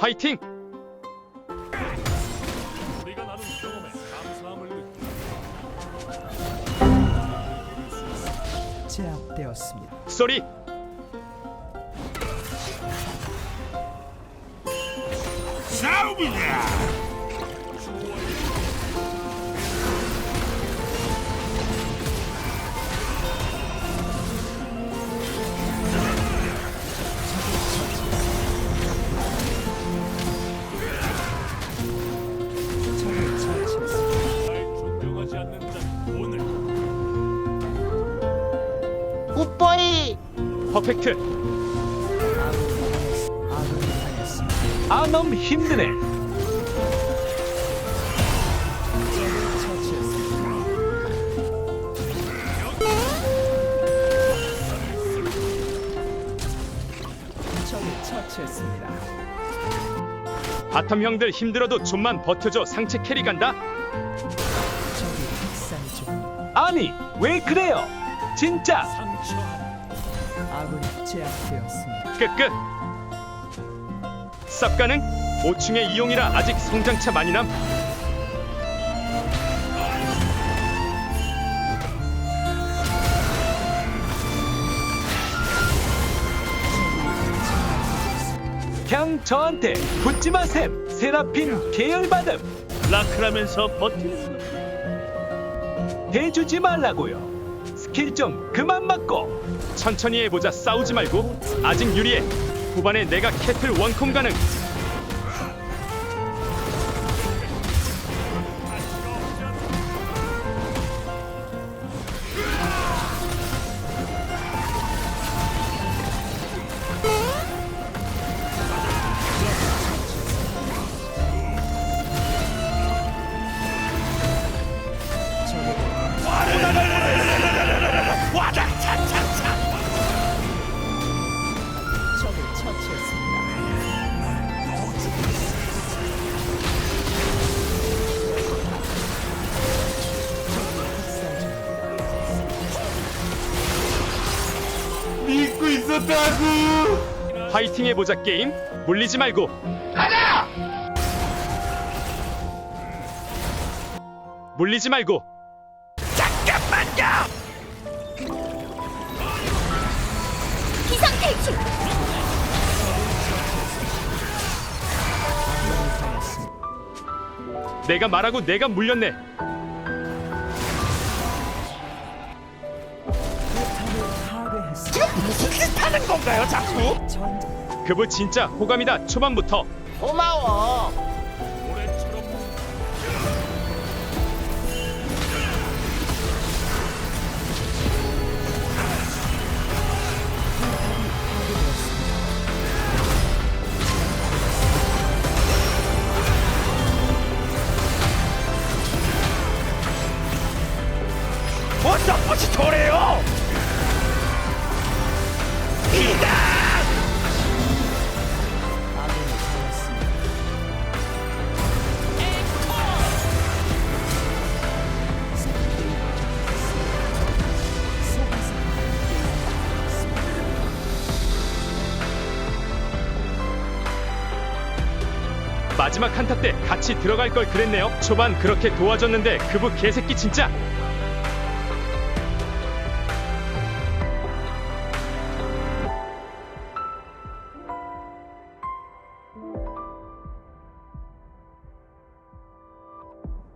화이팅! 우리가 나눈 경험에 감사함을 느끼 제압되었습니다. 쏘리! 적을 오늘 굿보이 퍼펙트! 아넘 힘드네. 바텀 형들 힘들어도 좀만 버텨줘 상체 캐리 간다? 아니 왜 그래요? 진짜 아군이 제압되었습니다. 끝끝! 쌉 가능? 5층의 이용이라 아직 성장차 많이 남? 그냥 저한테 붙지 마셈. 세라핀 계열받음 라크라면서 버티는 대주지 말라고요. 스킬 좀 그만 맞고. 천천히 해보자. 싸우지 말고. 아직 유리해. 후반에 내가 캐틀 원콤 가능 있었다고. 화이팅 해보자 게임 물리지 말고 가자! 물리지 말고 비상탈출! 내가 말하고 내가 물렸네 무슨 짓 하는 건가요, 자꾸? 전 그부 진짜 호감이다 초반부터 고마워 뭐 서포시 도래요? 마지막 한타 때 같이 들어갈 걸 그랬네요. 초반 그렇게 도와줬는데 그부 개새끼 진짜